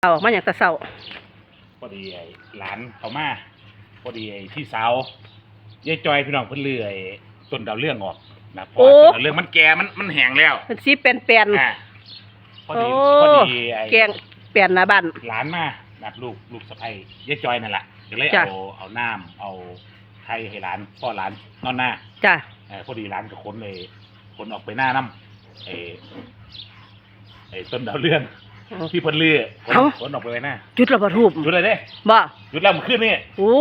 เอาออกมาอย่างแตะเศร้าพอดีไอ้หลานเขามาพอดีไอ้พี่สาวยายจอยพี่น้องเพิ่นเลื่อยต้นดาวเรื่องออกนะเพราะว่าต้นดาวเรื่องมันแก่มันมันแห้งแล้วมันสีเป็นแปลนอ่าพอดีโอ้พอดีไอ้แกงแปลนหน้าบ้าน หลานมานะลูกลูกสะใภ้ยายจอยนั่นแหละก็เลยจ้ะ เอาเอาน้ำเอาไทยให้หลานพ่อหลานนอนหน้าจ้ะเออพอดีหลานกับคนเลยคนออกไปหน้าน้ำไอ้ไอ้ต้นดาวเรื่อง ที่เพิ่นเลื่อยคนคนออกไปไว้หน้าจุดระบาทูบจุดเลยเด้บ่จุดแล้วมันขึ้นนี่โอ้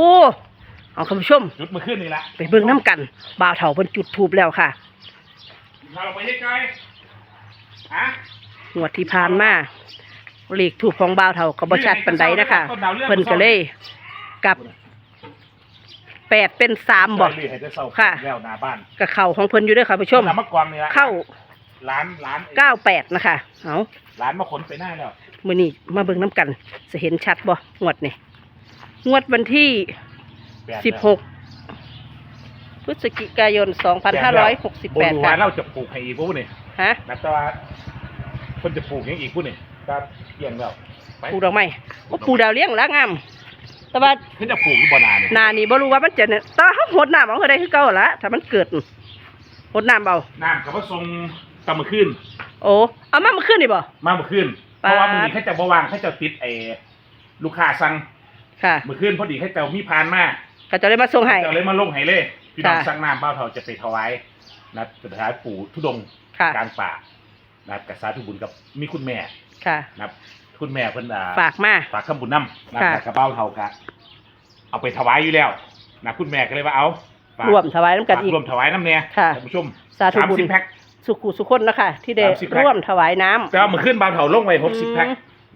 เอาคุณผู้ชม จุดมันขึ้นนี่ละไปเบิ่งน้ำกัน บ่าวเฒ่าเพิ่นจุดทูบแล้วค่ะพาเราไปให้ไกลฮะงวดที่ผ่านมาเลขทูบของบ่าวเฒ่าก็บ่ชัดปานใดนะคะเพิ่นก็เลยกลับแปดเป็นสามบ่จอยเรียกให้ได้เศร้าค่ะ แล้วหน้าบ้านกับเข่าของเพิ่นอยู่เด้วยค่ะผู้ชม น้ำมะกวางนี่ละเข้า ร้านร้านเก้าแปดนะคะเอาร้านมาขนไปหน้าแล้วมื่อนี้มาเบิ่งน้ำกันจะเห็นชัดบ่งวดนี่งวดวันที่แปดสิบหกพฤศจิกายนสองพันห้าร้อยหกสิบโอ้แปดดูค่ะว่าเราจะปลูกให้อีกปุ๊บนี่ฮะนับแต่ว่าคนจะปลูกยังอีกปุ๊บนี่ก็เยี่ยงแล้วไปปลูกดอกไม้โอ้ปลูกดาวเลี้ยงละงามแต่ว่าเพิ่นจะปลูกที่บ่อนานี่นานี่บ่รู้ว่ามันจะเนี่ยแตว่าเขาหดน้ำเอาคือได้คือเก่าละถ้ามันเกิดหดน้ำเอาน้ำกับว่าทรง ตำมาขึ้นโอ้เอามาเมื่อคืนนี่บ่ มาเมื่อคืนเพปาดราะว่ามื้อนี้เขาจะบ่วางเขาจะติดไอ้ลูกค้าสั่งค่ะเมื่อคืนพอดีเขาจะมีพานมาก็จะได้มาส่งให้จะเลยมาลงให้เลยพี่น้องค่ะ สั่งน้ำเบ้าเท่าจะไปถวายนะจะไปถวายปู่ทุดงค์ค่ะ กลางป่านะครับกับสาธุบุญกับมีคุณแม่ค่ะ นะครับคุณแม่เพิ่นอ่า ฝากมา ฝากคำบุญน้ำนะค่ะกับเบ้าเท่ากะเอาไปถวายอยู่แล้วนะคุณแม่ก็เลยว่าเอาฝากรวมถวายน้ำกันฝากอีก รวมถวายน้ำเนี่ยค่ะ ท่านผู้ชมสาธุบุญ สิบแพ็ค สุขุสุขคนนะคะที่ได้สามสิบแพ็ค ร่วมถวายน้ำ แต่ว่าเมื่อคืนเบ้าเท่าลงไว้หกสิบอืมแพ็ค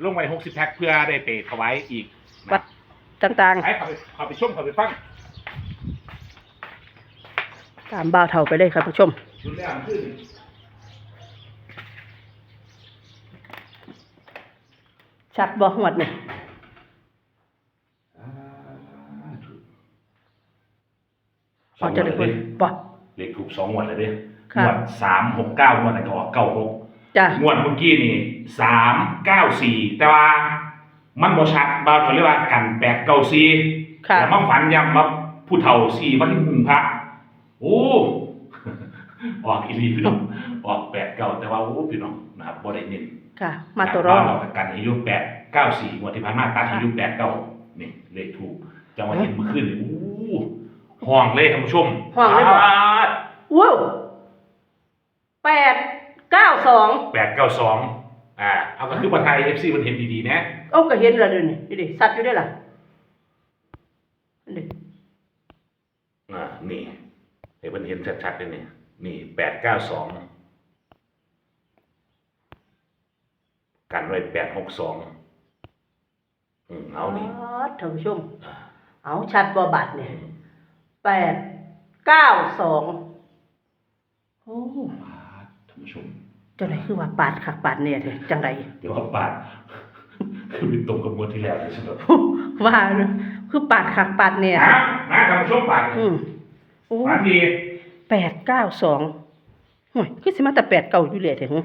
ลงไว้หกสิบแพ็คเพื่อได้ไปถวายอีกนะวัดต่างให้เขาไปเขาไปชมเขาไปฟังๆ ตามบ่าวเท่าไปเลยครับผู้ชม ชุดแรกขึ้นชัดบ่หวดนี่พอจะได้คนบ่เลขถูกสองงวดเลยเด้ ค่ะงวดสามหกเก้างวดไหนก็ออกเก้าหกจ้ะงวดเมื่อกี้นี่สามเก้าสี่แต่ว่ามันบ่ชัดบ่าวเขาเรียกว่ากันแปดเก้าสี่ค่ะ แต่มาฝันย้ำว่าผู้เฒ่าสี่วันที่หนึ่งพระโอ้ ออกอีหลีพี่น้องออกแปดเก้าแต่ว่าโอ้พี่น้องนะครับบ่ได้เน้น ค่ะ มาตัวรองเรากันอายุแปดเก้าสี่งวดที่ผ่านมาตัดอายุแปดเก้านี่เลขถูกจังหวะเห็นเมื่อคืนนี่โอ้ห้องเลยท่านผู้ชมห้องเลยบ่ว้าว แปดเก้าสองแปดเก้าสองอ่าเอาก็คือประไทยเอฟซีมันเห็นดีๆนะโอ้ก็เห็นและเดี๋ยวนี้นี่ดิสัตว์อยู่ได้ล่ะนี่อ่านี่เห็นมันเห็นชัดๆเลยนี่นี่แปดเก้าสองกันไว้แปดหกสองอืมเอานี่อ๋อท่านผู้ชมอ่าเอาชัดบ่บาดเนี่ยแปดเก้าสองโอ้ ท่านผู้ชมจังไรคือว่าปาดคักปาดเนี่ยเถอะจังไรเดี๋ยวว่าปาด คือเป็นตรงกับงวดที่แล้วเลยใช่ไหมว่าคือปาดคักปาดเนี่ยนะนะท่านผู้ชมปาดอืมโอ้ปาดดีแปดเก้าสองโอ้ยคือสิมาแต่แปดเก้าอยู่เลยเถอะหึ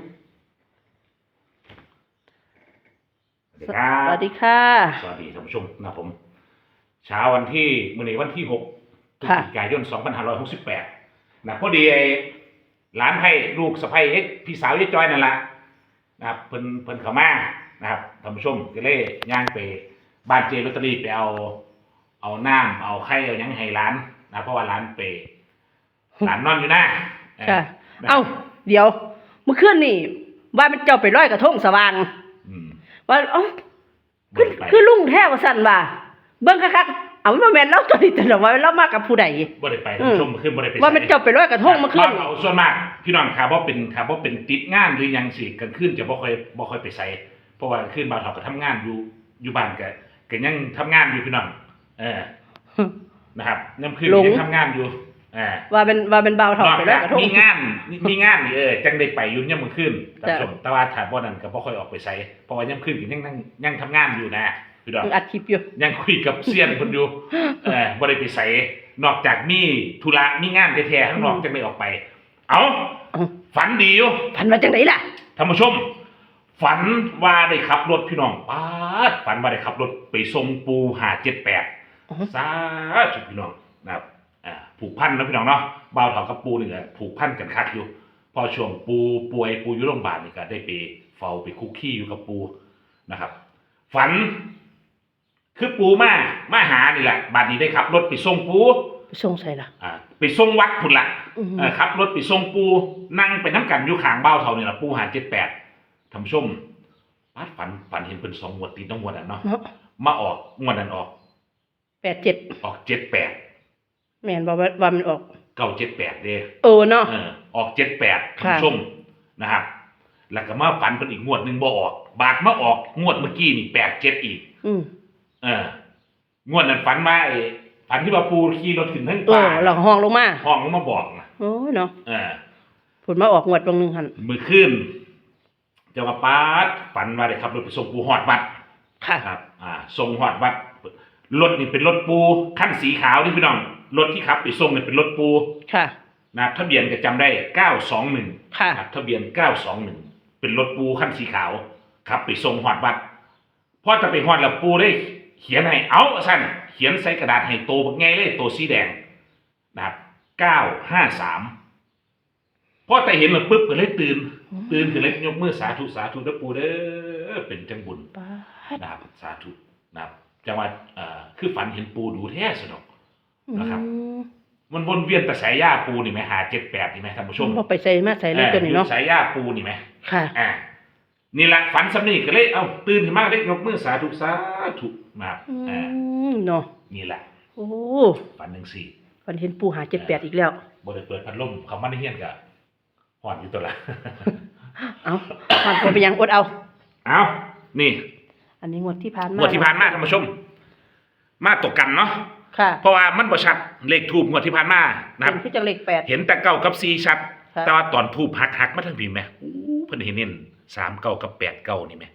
สวัสดีครัสวัสดีค่ะบสวัสดีท่านผู้ชมนะผม เช้าวันที่มื่อนี้วันที่หกพฤศค่ะจิกายนสองพันห้าร้อยหกสิบแปดนะพอดีไอ้ ร้านให้ลูกสะใภ้เอ็กพี่สาวยายจอยนั่นแหละนะครับเพิ่นเพิ่นเขามานะครับท่านผู้ชมก็เลยย่างไปบ้านเจลอตเตอรี่ไปเอา เอาน้ำเอาไข่เอาหยังให้ร้านนะเพราะว่าร้านไปร้านนอนอยู่หน้าเออค่ะนะเอ้า เดี๋ยวเมื่อคืนนี่ว่ามันเจ้าไปร้อยกระทงสว่าง อืมว่าเอ้าบ่คือได้ไป คือลุงแท้ว่าสั่นว่าเบิ่งคักๆ เอาว่าแม่นเราตัวนี้แต่ละว่าเรามากับผู้ใด บ่ได้ไปท่านผู้ชมขึ้นบ่ได้ไปว่ามันไสเจ้าไปร้อยกระทงเมื่อคืนบ้านเราส่วนมากพี่น้องครับว่าเป็นครับว่าเป็นติดงานหรือหยังสิกลางคืนจะบ่ค่อยบ่ค่อยไปใส่เพราะว่ากลางคืนบ่าวเฒ่าก็ทำงานอยู่อยู่บ้านก็ก็ยังทำงานอยู่พี่น้องเออนะครับยังคืนหลง ยังทำงานอยู่เออว่าเป็นว่าเป็นเบาเถนออกไปร้อจายกกระทง มีงานมีงานนี่เออจังได้ไปอยู่ยามมื้อคืนท่านจ้ะผู้ชมแต่ว่าถ้าบ่นั้นก็บ่ค่อยออกไปใส่เพราะว่ายามคืนก็ยังนั่งยังทำงานอยู่นะ พี่น้องยังอัดคลิปอยู่ยังคุยกับเซียนคนอยู่เออบ่ได้ไปใส่นอกจากมีธุระมีงานแท้ๆข้างนอกจังได้ออกไป เอาเอ้าฝันดีอยู่พันมาจังไดล่ะท่านผู้ชม ฝันว่าได้ขับรถพี่น้องป้าดฝันว่าได้ขับรถไปส่งปูหาเจ็ดแปดอือฮึสาธุพี่น้องนะครับอ่าผูกพันนะพี่น้องเนาะบ่าวเถากับปูนี่ก็ผูกพันกันคักอยู่ พอช่วงปูป่วยปูอยู่โรงพยาบาลนี่ก็ได้ไปเฝ้าไปคุกคีอยู่กับปูนะครับ ฝัน คือปูมามาหานี่แหละบัดนี้ได้ขับรถไปส่งปูไปส่งใส่ล่ะอ่าไปส่งวัดพุ่นละอือฮึเออขับรถไปส่งปูนั่งไปน้ำกันอยู่ข้างเบ้าเท่านี่แหละปูหาเจ็ดแปดทำชมปาดฝันฝันเห็นเป็นสองงวดติดต้องงวดอะเนาะเนาะมาออกงวดนั้นออก แปดเจ็ดออกเจ็ดแปดแม่นบอกว่าว่ามันออก เก้าเจ็ดแปดเด้ เออเนาะ เออออกเจ็ดแปดค่ะทำชมนะครับ แล้วก็มาฝันเป็นอีกงวดหนึ่งบ่ออก บาทมาออกงวดเมื่อกี้นี่แปดเจ็ดอีก อืม เอองวดนั้นฝันมาไอ้ฝันที่ว่าปูขี่รถขึ้นทั้งเอป่าอเราห้องลงมาห้องลงมาบอกนะโอ้ยเนาะเออ ผลมาออกงวดบางหนึงหันมือขึ้นจะมาปาดฝันว่าได้ขับรถไปส่งปูหอดวัดค่ะ ครับ อ่าส่งหอดวัดรถนี่เป็นรถปูขั้นสีขาวนี่พี่น้องรถที่ขับไปส่งเนี่ยเป็นรถปูค่ะ นะครับทะเบียนก็จำได้เก้าสองหนึ่งค่ะ ครับทะเบียนเก้าสองหนึ่งเป็นรถปูขั้นสีขาวขับไปส่งหอดวัดพอจะไปหอดแล้วปูได้ เขียนให้เอาสั้นเขียนใส่กระดาษให้โตบักไงเลยโตสีแดงนะครับเก้าห้าสามพอแต่เห็นแล้วปุ๊บก็เลยตื่น ตื่นขึ้นเลยยกมือสาธุสาธุนะปูเด้อเป็นจังบุญป้าดนะครับสาธุนะครับจังหวัดเอ่อคือฝันเห็นปูดูแท้สนุกนะครับอืมมันวนเวียนแต่สายย่าปูนี่ไหมหาเจ็ดแปดนี่ไหมท่านผู้ชมบ่ไปใส่มาใส่เลยตัวนี้เนาะออสายย่าปูนี่ไหมค่ะ อ่า นี่แหละฝันสำนีก็เลยเอ้าตื่นขึ้นมาได้ยกมือสาธุสาธุนะครับอือ่ามเนาะนี่แหละโอ้ฝันหนึ่งสี่ฝันเห็นปูหาเจ็ดแปดอีกแล้วบริเปิดพัดลมเขามาในเฮียนกับหอนอยู่ตัวละ เอามันก็ไปยังอดเอา เอานี่อันนี้งวดที่ผ่านมางวดที่ผ่านมาท่านผู้ชม มาตกกันเนาะค่ะเพราะว่ามันบ่ชัดเลขทูบงวดที่ผ่านมานะครับเป็นที่จังเลขแปด เห็นแต่เก้ากับสี่ชัด ค่ะ แต่ว่าตอนทูบหักหักมาทั้งพีไหมอู้เพิ่นเห็นเน้น สามเก้ากับแปดเก้านี่ไหม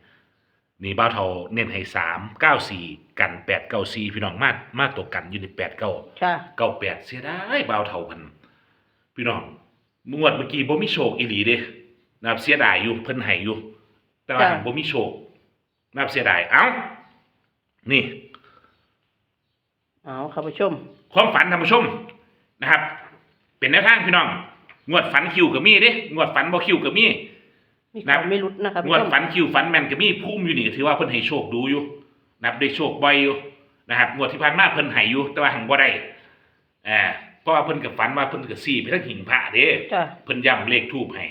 นี่บ้าวเทาเน้นให้สามเก้าสี่กันแปดเก้าสี่พี่น้องมามาตกกันอยู่ในแปดเก้าค่ะเก้าแปดเสียดายบ้าวเทาพันพี่น้องงวดเมื่อกี้บ่มีโชคอีหลีเด้นะครับเสียดายอยู่เพิ่นให้อยู่ แต่ว่าจ้ะหังบ่มีโชคนะครับเสียดายเอ้านี่เอาค่ะผู้ชม ความฝันท่านผู้ชมนะครับ เป็นแนวทางพี่น้อง งวดฝันคิวกับมีเด้งวดฝันบ่คิวกับมี มีนะเขาไม่รุดนะคะงผู้วดชมฝันคิวฝันแม่นกับมีพุ่มอยู่นี่ถือว่าเพิ่นให้โชคดูอยู่นะครับได้โชคบ่อยอยู่นะครับงวดที่ผ่านมาเพิ่นให้อยู่แต่ว่าหังบ่ได้อ่าเพราะว่าเพิ่นก็ฝันว่าเพิ่นก็ซี่ไปทั้งหิ่งพระเด้จ้ะเพิ่นย้ำเลขทูปให้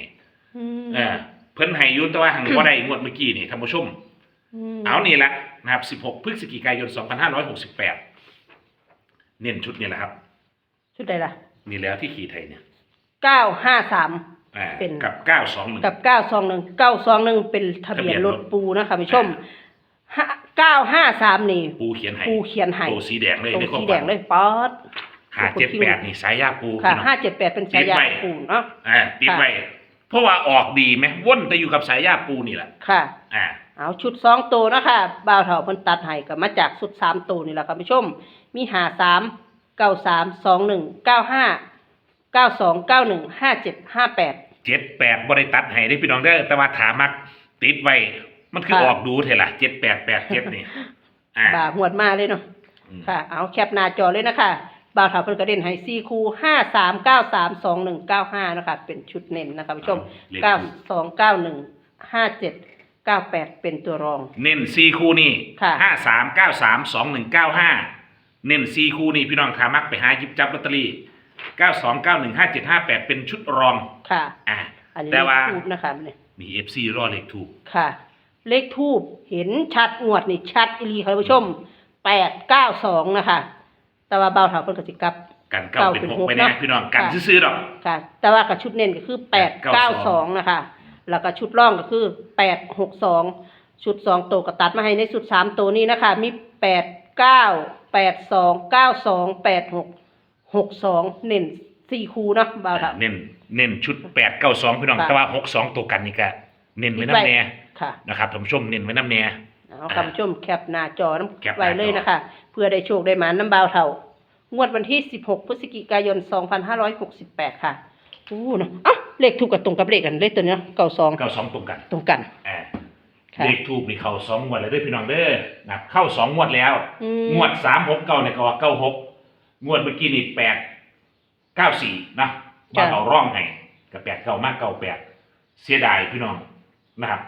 อืมอ่าเพิ่นให้อยู่แต่ว่าหังบ่ได้งวดเมื่อกี้นี่ท่านผู้ชม มเอานี่แหละนะครับ 16 พฤศจิกายน 2568 เน้นชุดนี้แหละครับ ชุดใดล่ะ นี่แล้วที่ขี่ไทยเนี่ยเก้าห้าสาม อ่าเป็นกับ921กับเก้าสองหนึ่งเก้าสองหนึ่งเป็นทะเบียนรถปูนะคะผู้ชมเก้าห้าสามนี่ปูเขียนให้ปูเขียนให้โตสีแดงเลยตรงในความสีแดฝังนเลยป๊อด หาเจ็ดแปดนี่สายยาปูค่ะพี่น้อง ห้าเจ็ดแปดเป็นฉายาติดไว้ ปูเนาะ อ่าติดค่ะ ไว้เพราะว่าออกดีไหมว่นแต่อยู่กับสายยาปูนี่แหละค่ะ อ่า เอาชุดสองตัวนะคะบ่าวเถาเพิ่นตัดให้ก็มาจากชุดสามตัวนี่แหละค่ะผู้ชม มีหาสามเก้าสามสองหนึ่งเก้าห้า เก้าสองเก้าหนึ่งห้าเจ็ดห้าแปด เจ็ดแปดบริตัดให้ได้พี่น้องเด้อแต่ว่าถามักติดไว้ มันคือค่ะ ออกดูเถอะล่ะเจ็ดแปดแปดเจ็ดนี่ อ่าบ่าหวดมาเลยเนาะ อืมค่ะ เอาแคปหน้าจอเลยนะคะ บ่าวเถาเพิ่นกระเด็นให้ซีคูห้าสามเก้าสามสองหนึ่งเก้าห้านะคะ เป็นชุดเน้นนะคะผู้ชมเลขเก้าทูปสองเก้าหนึ่งห้าเจ็ดเก้าแปดเป็นตัวรอง เน้นซีคูนี่ค่ะ ห้าสามเก้าสามสองหนึ่งเก้าห้าเน้นซีคูนี่พี่น้องถามักไปหาหยิบจับลอตเตอรี่ เก้าสองเก้าหนึ่งห้าเจ็ดห้าแปดเป็นชุดรอง ค่ะ อ่า อันนี้แต่ว่าเลขทูบนะคะเนี่ยมีเอฟซีรอเลขถูก ค่ะ เลขทูบเห็นชัดงวดนี่ชัดอีหลีค่ะท่านผู้ชมแปดเก้าสองนะคะ แต่ว่าเบาเถาเพิ่นก็สิกลับ กันเก้าเก้าเป็นเป็นหกหกไปแน่เนาะพี่น้องกันค่ะซื้อๆดอก ค่ะ แต่ว่ากับชุดเน้นก็คือแปดเก้าสองนะคะ แล้วก็ชุดร่องก็คือแปดหกสองชุดสองตัวก็ตัดมาให้ในชุดสามตัวนี้นะคะ มีแปดเก้าแปดสองเก้าสองแปดหก หกสองเน้นสี่คูเนาะเบาเถาเน้นเน้นชุดแปดเก้าสองพี่น้องค่ะ แต่ว่าหกสองตัวกันนี่ก็เน้นไว้ติดไว้น้ำแน่ค่ะนะครับท่านผู้ชมเน้นไว้น้ำแน่ เอาคำชมแคปหน้าจอน้แคปำหน้าจอ ไว้เลยนะคะ เพื่อได้โชคได้หมาน้ำเบาวเท่างวดวันที่16พฤศจิกายน2568ค่ะอู้เนาะอะเลขถูกกับตรงกับเลขกันเลขตัวเนี้ยเก้าสองเก้าสองตรงกันตรงกัน อ่าค่ะ เลขทูบนี่เข้าสองงวดแล้วเด้อพี่น้องเด้อนะครับเข้าสองงวดแล้ว อืมงวดสามหกเก้าเนี่ยก็ว่าเก้าหก งวดเมื่อกี้นี่แปดเก้าสี่นะบ้านเราร่องให้กับแปดเก้ามากเก้าแปดเสียดายพี่น้องนะครับ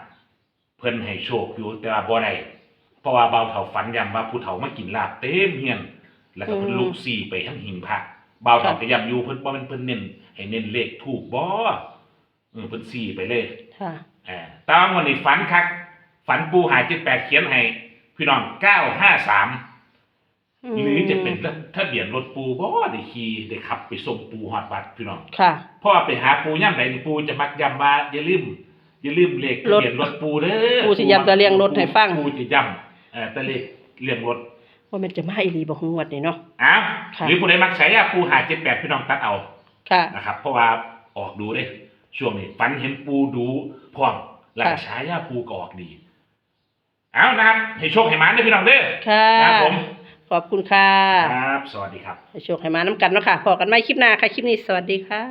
เพิ่นให้โชคอยู่แต่ว่าบ่ได้เพราะว่าเบาเถาฝันยำว่าผู้เฒ่ามากินลาบเต็มเฮียน แล้วก็เพิ่นอืมลูกซี่ไปทั้งหิงพระเบาเถาค่ะก็ย้ำอยู่เพิ่นบ่แม่นเพิ่นเน้นให้เน้นเลขถูกบ่เออเพิ่นซี่ไปเลยค่ะอ่าตามวันนี้ฝันคักฝันปูหายเจ็ดแปดเขียนให้พี่น้องเก้าห้าสาม หรือจะเป็นทะเบียนรถปูบ่ได้ขี่ได้ขับไปส่งปูฮอดวัดพี่น้องค่ะเพราะว่าไปหาปูย่ำไหนนี่ปูจะมักย้ำว่าอย่าลืมอย่าลืมเลขทะเบียนรถปูเด้อปูสิย้ำแต่เรียงรถให้ฟังปูจะย้ำเออแต่เลขเรียงรถว่ามันจะมาอีหลีบ่ฮู้งวดนี่เนาะอ้าวค่ะหรือผู้ใดมักใช้อะปูหาเจ็ดแปดพี่น้องตัดเอาค่ะนะครับ เพราะว่าออกดูเด้ช่วงนี้ฝันเห็นปูดูพร้อมแล้วก็ค่ะฉายาปูก็ออกดี เอานะครับให้โชคให้หมาด้วยพี่น้องเด้อค่ะครับผม ขอบคุณค่ะ ครับ สวัสดีครับให้โชคให้มาน้ำกันเนาะค่ะพอกันใหม่คลิปหน้าค่ะ คลิปนี้สวัสดีค่ะ